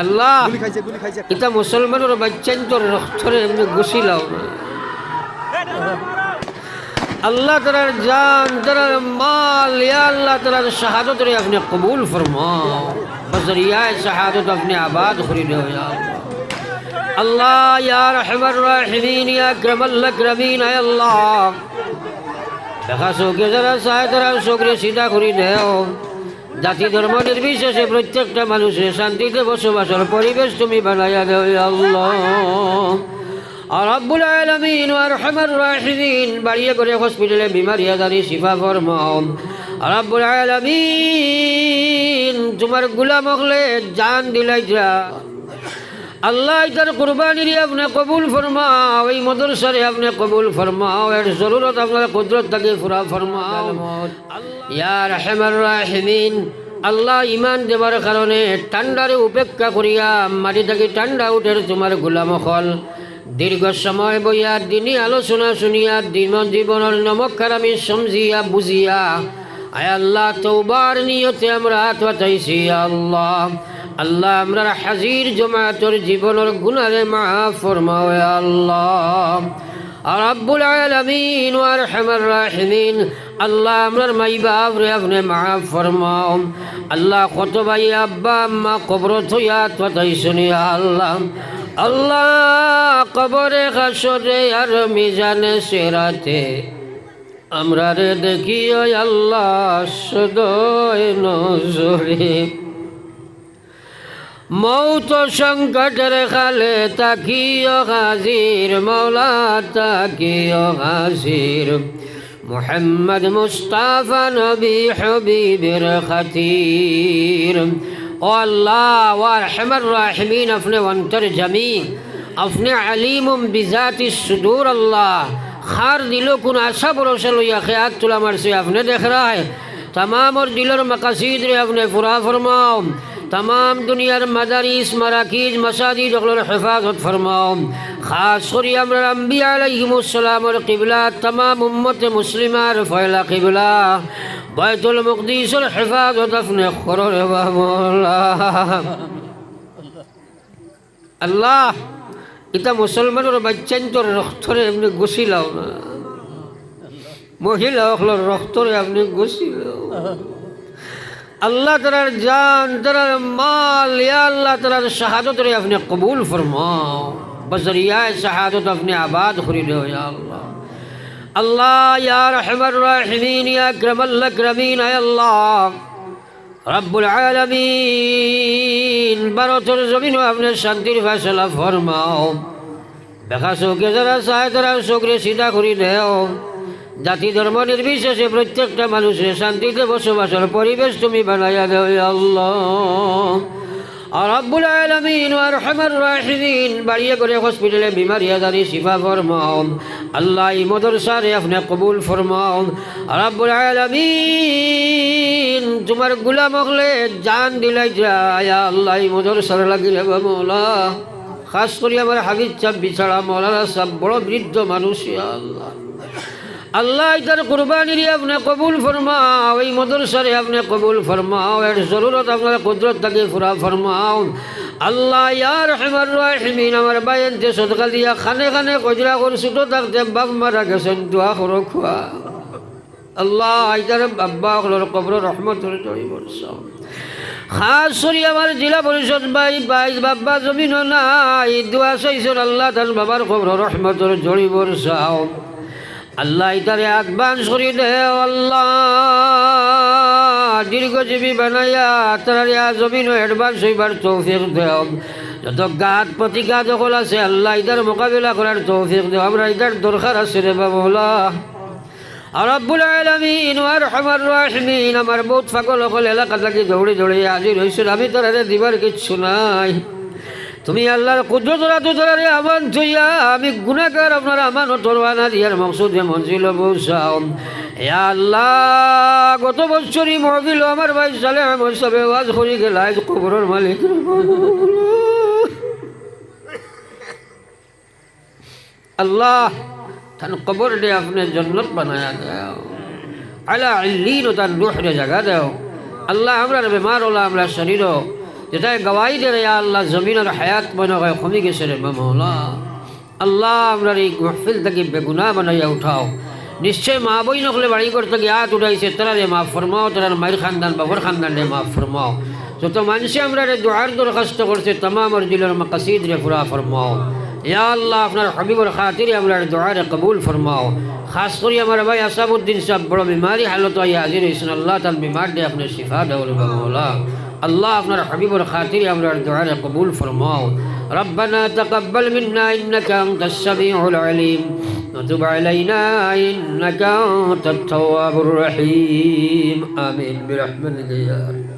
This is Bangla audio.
আল্লাহ এটা মুসলমানের বাচ্চান্তর রক্তরে এমনি গুছিলাও আল্লাহ তালার জান তালার মাল ইয়া আল্লাহ তালার শাহাদত রে আপনি কবুল ফরমাও। বজরিয়ায় শাহাদত আপনি আবাদ করে দেও আল্লাহ। আল্লাহ ইয়া রহমান রাহিমিন ইয়া আকরামাল আকরামিন আয় আল্লাহ। দেখা চোখে যারা চায় তারা চোখরে চিন্তা করে দেও। জাতি ধর্ম নির্বিশেষে প্রত্যেকটা মানুষের শান্তিতে বসবাসের পরিবেশ তুমি বানাইয়া দেও আল্লাহ। রব্বুল আলমিন আরহামার রাহিমিন, বাড়িয়ে করে হসপিটালে বিমারি আদারি শিফা ফরমাও। আর রব্বুল আলমিন, তোমার গুলাম হলে জান দিলাই যা আল্লাহ তার কুরবানির আপনি কবুল ফরমাও, এই মদরসারে আপনি কবুল ফরমাও, এর জরুরত আপনার কুদরত তাকে ফুরা ফরমাও। ইয়া রহমান রাহিমিন, আল্লাহ ইমান দেবার কারণে ঠান্ডারে উপেক্ষা করিয়া মাটি থাকি ঠান্ডা উঠে তোমার গোলাম হল। দীর্ঘ সময় বইয়া দিনী আলোচনা শুনিয়া দিন জীবনের নমক্ষার আমি সমঝিয়া বুঝিয়া আয় আল্লাহ তৌবার নিয়তে আমরা হাত পাতাইছি আল্লাহ। আল্লাহ, আমরা হাজির জমাতর জীবনের গুণারে মাফ ফরমাও আল্লাহ। আর আব্বুল আলামিন আরহামার রাহিমিন, আল্লাহ, আমরার মাই বাপ রে আপনি মাফ ফরমাও। আল্লাহ, কত ভাই আব্বা, আম্মা, কবর থইয়া তথাই শুনিয়া আল্লাহ। আল্লাহ, কবরে কাসরে আর মিজানে সেরাতে আমরা রে দেখিও আল্লাহ সদয় নজরে। মৌত সংকটের খালে তাকিও হাজির, মৌলা তাকিও হাজির। মোহাম্মদ মুস্তাফা নবী হবিবের খাতির। ও আল্লাহ ওয়ারহমর রাহমিন, আপনি অন্তর জমি আপনি আলিম বিজাতি সুদূর আল্লাহ। खार दिलो कुन आशा भरोसा लोया ख्यात तुला मर से आपने देख रहा है तमाम और दिलर मकासीद रे अपने पूरा फरमाओ तमाम दुनियार मदारिस मराकिज मसाजिद अगलोर हिफाजत फरमाओ खास करी আমরা আম্বিয়া আলাইহিমুসসালামের কিবলা तमाम উম্মত মুসলিমার ফয়লা কিবলা বাইতুল মুকদ্দিসের হিফাজত আপনি করো রে বাবা আল্লাহ এটা মুসলমানের বাচ্চান্তর রক্তরে এমনি গুছিলাও না। মহিলা হকলোর রক্তরে আপনি গুছিলাও আল্লাহ তালার জান তালার মাল, ইয়া আল্লাহ তালার শাহাদত রে আপনি কবুল ফরমাও বজরিয়ায় শাহাদত আপনি আবাদ করে দেও আল্লাহ। আল্লাহ, ইয়া রহমান রাহিমিন ইয়া আকরামাল আকরামিন আয় আল্লাহ। রব্বুল আলমিন, ভারতের জমিনও আপনার শান্তির ফেসলা ফরমাও। দেখা চোখে যারা চায় তারা চোখরে চিন্তা করি দেও জাতি ধর্ম নির্বিশেষে প্রত্যেকটা মানুষের শান্তিতে বসবাসের পরিবেশ তুমি বানাইয়া দেও আল্লাহ। আর রব্বুল আলামিন আরহামার রাহিমিন, বাড়িয়ে করে হসপিটালে বিমারি আদারি শিফা ফরমাও। আল্লাহ মদরসারে আপনি কবুল ফরমাও। রব্বুল আলামিন, তোমার গুলাম হলে জান দিলাই যায়। আল্লাহ মদরসারে লাগিলে মৌলা। খাস করে আমার হাবিজ চাপ বিছাড়া মৌলানা সব বড় বৃদ্ধ মানুষ আল্লাহ। আল্লাহ তার কুরবানির আপনি কবুল ফরমাও, এই মদরসারে আপনি কবুল ফরমাও, এর জরুরত আপনার কুদরত তাকে ফুরা ফরমাও। আল্লাহ ইয়ার রহমান রাহিমিন, আমার বায়নতে সদকা দিয়া খানে খানে কজরা করে ছুটো থাকতে বাপ মারা গেছেন, দোয়া করো খোয়া। আল্লাহ আইতার বাব্বা হলোর কবর বলছাও খাস করি আমার জেলা পরিষদ ভাই, বাইশ বাব্বা জমিন নাই, দোয়া চাইছেন আল্লাহ তার বাবার কবর রহমতুল জড়ি বলছাও আল্লাহ ইতারে অ্যাডভান্স করে দে আল্লাহ। দীর্ঘজীবী বানাইয়া তারা জমিন অ্যাডভান্স হইবার তৌফিক দেও যত গাত প্রতিঘা দখল আছে, আল্লাহ ইতার মোকাবিলা করার তৌফিক দেও আমরা ইতার দরকার আছে রে বাবুলা রব্বুল আলামিন ওয়ার হামার রাহিমিন। আমার বহুত ফাকল সকল এলাকা থাকি দৌড়ে দৌড়ে হাজির হয়েছিল আমি তোরা দিবার কিচ্ছু নাই। তুমি আল্লাহর কুদরত রাতু ধরে আমান থইয়া আমি গুণাকার আপনার আমান তরবানা দিয়ার মকসুদে মঞ্জিল এ আল্লাহ, গত বছরই মহবিল আমার ভাই সালে আমার সবে ওয়াজ করি গেল আজ কবরের মালিক আল্লাহ তান কবর দে আপনি জন্নত বানায়া দেও। আলা আল্লিন তার রুহ জাগা দেও। আল্লাহ, আমরা বেমার হলা আমরা শরীরও যেটাই গওয়াই দে রে ইয়া আল্লাহ জমিন আর হায়াত মনে হয় কমে গেছে রে মামলা আল্লাহ আমরা এই মহফিল থেকে বেগুনা বানাইয়া উঠাও নিশ্চয় মা বই নকলে বাড়ি করতে গিয়ে হাত উঠাইছে তারা রে মাফ ফরমাও তারা মায়ের খানদান বাবর খানদান রে মাফ ফরমাও যত মানুষে আমরা রে দোয়ার দরখাস্ত করছে তমাম অর্জিলের মাকাসিদ রে পুরা ফরমাও ইয়া আল্লাহ আপনার হবিবর খাতিরে আমরা দোয়ার কবুল ফরমাও খাস করে আমার ভাই আসাবুদ্দিন সাহেব বড় বিমারি হালত আইয়া হাজির হয়েছেন আল্লাহ তার বিমার দে আপনার শিফা দেওয়ার মৌলা আল্লাহ আপনার হবিবর খাতিরে আমরা দোয়ার কবুল ফরমাও ربنا تقبل منا إنك أنت السميع العليم وتب علينا إنك أنت التواب الرحيم آمين برحمتك يا رب